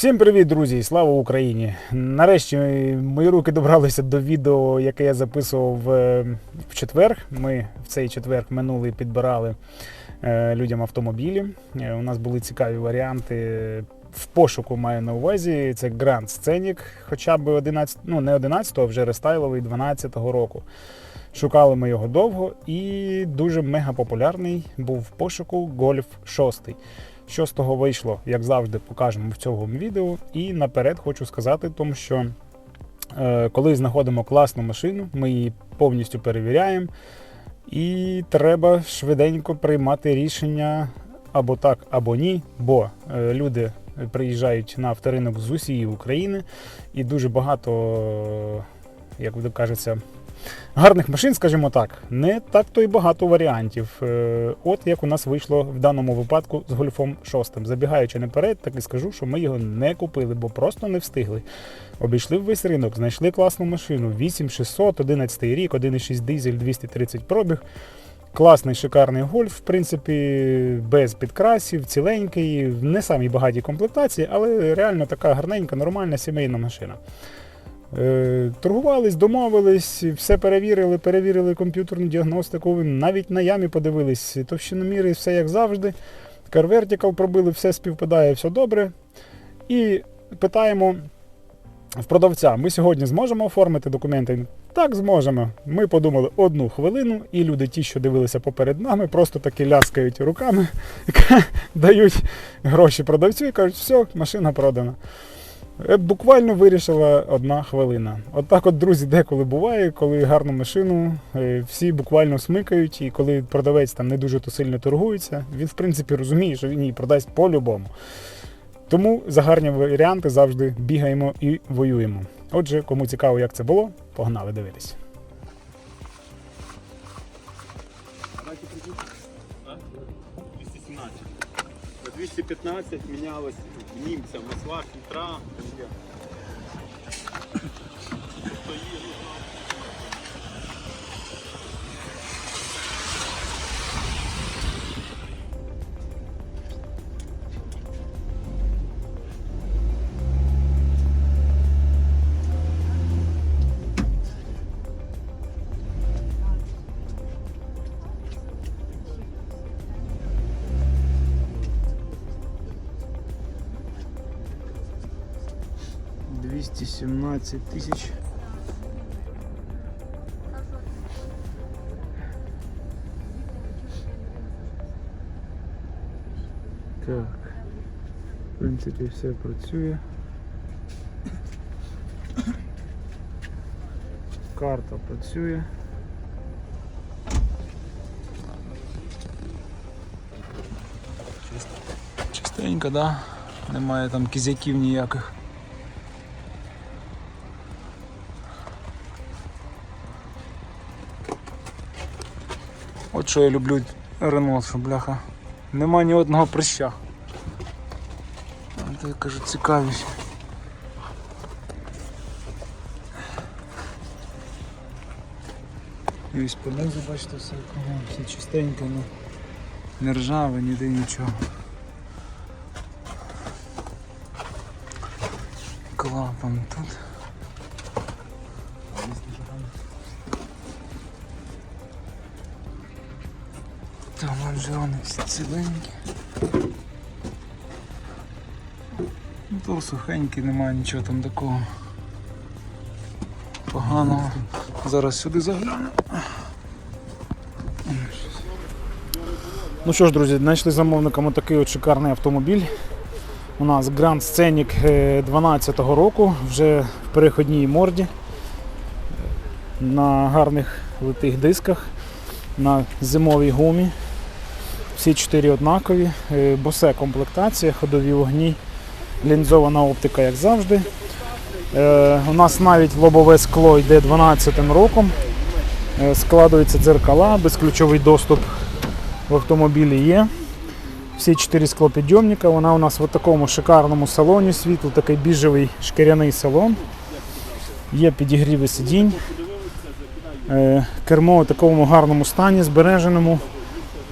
Всім привіт, друзі! Слава Україні! Нарешті мої руки добралися до відео, яке я записував е, в четвер. Ми в цей четвер минулий підбирали е, людям автомобілі. Е, У нас були цікаві варіанти. В пошуку маю на увазі. Це Grand Scenic, хоча б 11, ну не 11-го, а вже рестайловий 12-го року. Шукали ми його довго і дуже мега популярний був в пошуку Golf 6. Що з того вийшло, як завжди, покажемо в цьому відео. І наперед хочу сказати, тому що е, коли знаходимо класну машину, ми її повністю перевіряємо, і треба швиденько приймати рішення або так, або ні, бо е, люди приїжджають на авторинок з усієї України, і дуже багато, як буде кажеться, гарних машин, скажімо так, не так то й багато варіантів. Е, От як у нас вийшло в даному випадку з гольфом 6. Забігаючи наперед, так і скажу, що ми його не купили, бо просто не встигли. Обійшли весь ринок, знайшли класну машину. 8600, 11 рік, 1,6 дизель, 230 пробіг. Класний, шикарний гольф, в принципі, без підкрасів, ціленький, не самій багатій комплектації, але реально така гарненька, нормальна сімейна машина. Е, Торгувались, домовились, все перевірили, перевірили комп'ютерну діагностику, навіть на ямі подивились, товщиноміри, все як завжди. Carvertical пробили, все співпадає, все добре. І питаємо в продавця: ми сьогодні зможемо оформити документи? Так, зможемо. Ми подумали одну хвилину, і люди, ті, що дивилися поперед нами, просто таки ляскають руками, дають гроші продавцю і кажуть, все, машина продана. Е, Буквально вирішила одна хвилина. От так от, друзі, деколи буває, коли гарну машину е, всі буквально смикають, і коли продавець там не дуже то сильно торгується, він в принципі розуміє, що він її продасть по-любому. Тому за гарні варіанти завжди бігаємо і воюємо. Отже, кому цікаво, як це було, погнали дивитись. Давайте придут. А? 217. На 215 менялось німця, масла, хитра. Тобто її 17 тисяч. Так, в принципі, все працює. Карта працює. Чистенько, да? Немає там кізяків ніяких. От що я люблю Рено, що бляха. Нема ні одного прища. Це я кажу цікавість. І ось понизу, бачите, все, кругом, все чистенько, ну, не ржаве, ніде нічого. Клапан тут. Лонжерони всі ціленькі. Ну то сухенький, немає нічого там такого поганого. Зараз сюди загляну. Ну що ж, друзі, знайшли замовникам отакий от шикарний автомобіль. У нас Grand Scenic 12-го року, вже в переходній морді, на гарних литих дисках, на зимовій гумі. Всі чотири однакові, Е, босе комплектація, ходові вогні, лінзована оптика, як завжди. Е, У нас навіть лобове скло йде 12 роком. Е, Складуються дзеркала, безключовий доступ в автомобілі є. Всі чотири склопідйомника. Вона у нас в такому шикарному салоні, світло, такий біжевий шкіряний салон. Є підігріви сидінь. Кермо у такому гарному стані, збереженому.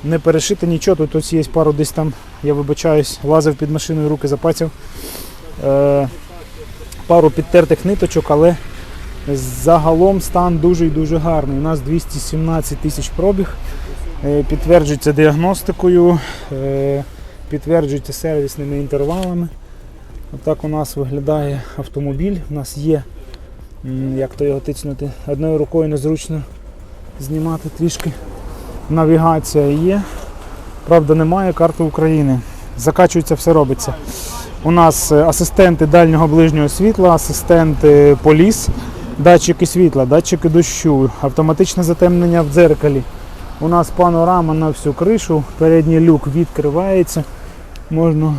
Не перешито нічого, тут ось є пару десь там, я вибачаюсь, лазив під машиною, руки запаців. Е, пару підтертих ниточок, але загалом стан дуже і дуже гарний. У нас 217 тисяч пробіг. Е, підтверджується діагностикою, е, підтверджується сервісними інтервалами. Отак у нас виглядає автомобіль. У нас є, як то його тицнути, одною рукою незручно знімати трішки. Навігація є. Правда, немає карти України. Закачується, все робиться. У нас е, асистенти дальнього ближнього світла, асистенти поліс, датчики світла, датчики дощу, автоматичне затемнення в дзеркалі. У нас панорама на всю кришу, передній люк відкривається. Можна.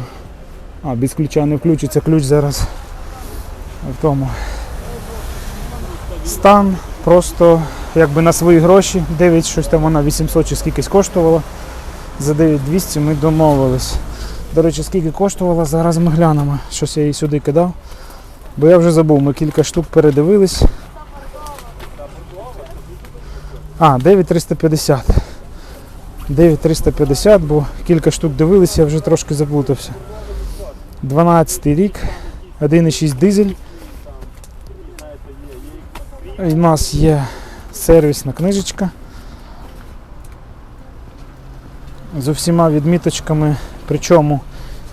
А, без ключа не включиться, ключ зараз в тому. Стан просто якби на свої гроші. 9 щось там вона 800 чи скількись коштувала. За 9200 ми домовились. До речі, скільки коштувала, зараз ми глянемо. Щось я її сюди кидав. Бо я вже забув, ми кілька штук передивились. А, 9350. 9350, бо кілька штук дивилися, я вже трошки заплутався. 12 рік, 1,6 дизель. У нас є сервісна книжечка. З усіма відміточками, причому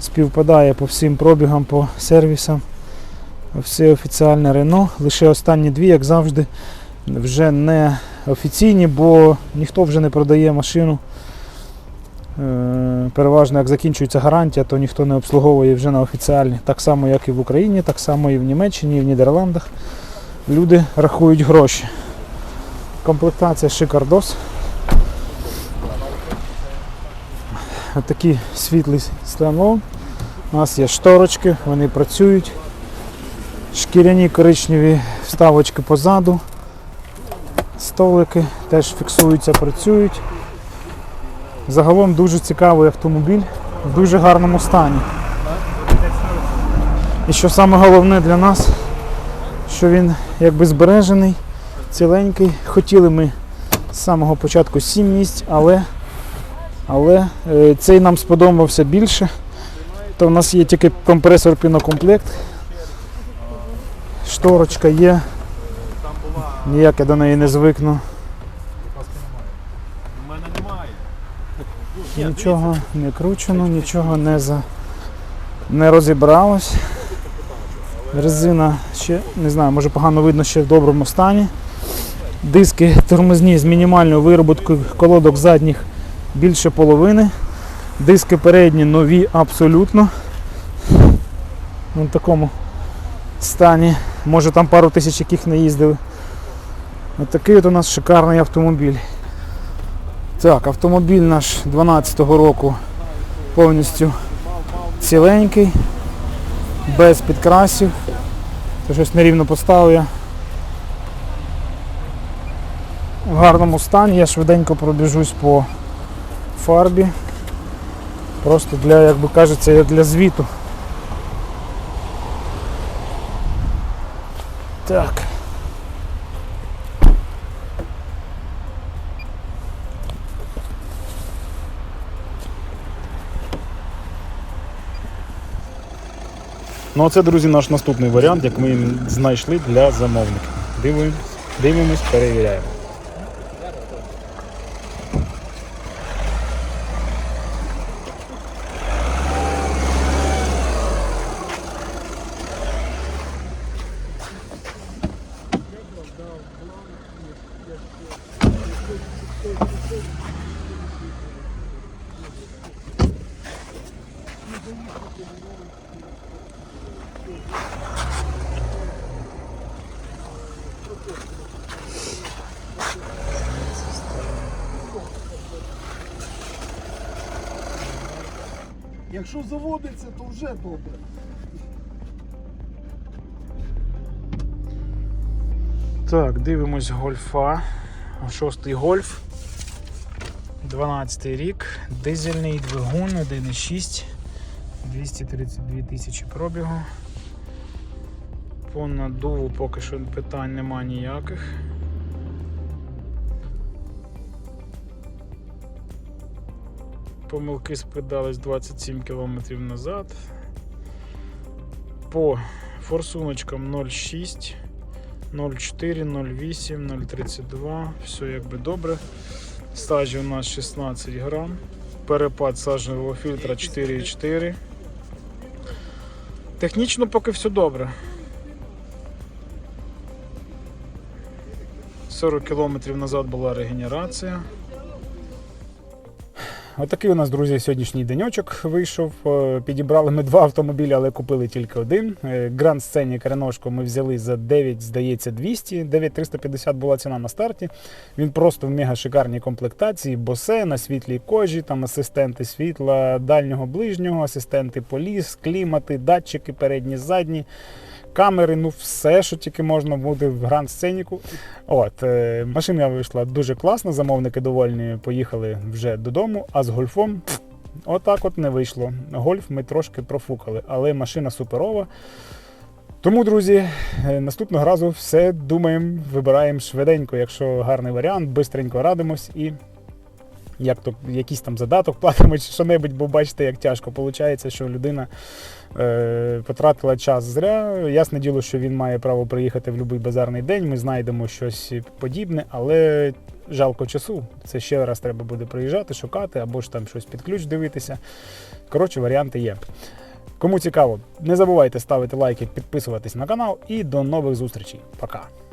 співпадає по всім пробігам, по сервісам. Все офіціальне Рено. Лише останні дві, як завжди, вже не офіційні, бо ніхто вже не продає машину. Е, Переважно, як закінчується гарантія, то ніхто не обслуговує вже на офіціальні. Так само, як і в Україні, так само і в Німеччині, і в Нідерландах. Люди рахують гроші. Комплектація шикардос. Отакий світлий станок. У нас є шторочки, вони працюють. Шкіряні коричневі вставочки позаду. Столики теж фіксуються, працюють. Загалом дуже цікавий автомобіль в дуже гарному стані. І що саме головне для нас, що він якби збережений, ціленький. Хотіли ми з самого початку 7 місць, але, але е, цей нам сподобався більше. То в нас є тільки компресор пінокомплект. Шторочка є. Ніяк я до неї не звикну. Нічого не кручено, нічого не за не розібралось. Резина ще не знаю, може погано видно ще в доброму стані. Диски тормозні з мінімальною вироботкою колодок задніх більше половини. Диски передні нові абсолютно. В такому стані. Може там пару тисяч яких не їздили. Ось такий от у нас шикарний автомобіль. Так, автомобіль наш 12-го року повністю ціленький, без підкрасів. То щось нерівно поставив я. В гарному стані, я швиденько пробіжусь по фарбі. Просто для, як би кажеться, для звіту. Так. Ну, а це, друзі, наш наступний варіант, як ми знайшли для замовників. Дивимось, дивимось, перевіряємо. Якщо заводиться, то вже добре. Так, дивимось гольфа. Шостий гольф. 12 рік. Дизельний двигун 1,6. 232 тисячі пробігу. По надуву поки що питань нема ніяких. Помилки спитались 27 км назад. по форсуночкам 0,6, 0,4, 0,8, 0,32. Все якби добре. Стажі у нас 16 грам. Перепад сажевого фільтра 4,4. Технічно поки все добре. 40 кілометрів назад була регенерація. Отакий у нас, друзі, сьогоднішній деньочок вийшов. Е, Підібрали ми два автомобілі, але купили тільки один. Гранд Сцені Креношко ми взяли за 9, здається, 200. 9350 була ціна на старті. Він просто в мега шикарній комплектації, босе на світлій кожі, там асистенти світла дальнього ближнього, асистенти поліс, клімати, датчики передні, задні. Камери, ну все, що тільки можна буде в гранд сценіку. От, е, машина вийшла дуже класно, замовники довольні, поїхали вже додому, а з гольфом отак от не вийшло. Гольф ми трошки профукали, але машина суперова. Тому, друзі, е, наступного разу все думаємо, вибираємо швиденько, якщо гарний варіант, бистренько радимось і як то якийсь там задаток платимо чи що-небудь, бо бачите, як тяжко виходить, що людина е, потратила час зря. Ясне діло, що він має право приїхати в будь-який базарний день. Ми знайдемо щось подібне, але жалко часу. Це ще раз треба буде приїжджати, шукати або ж там щось під ключ дивитися. Коротше, варіанти є. Кому цікаво, не забувайте ставити лайки, підписуватись на канал і до нових зустрічей. Пока!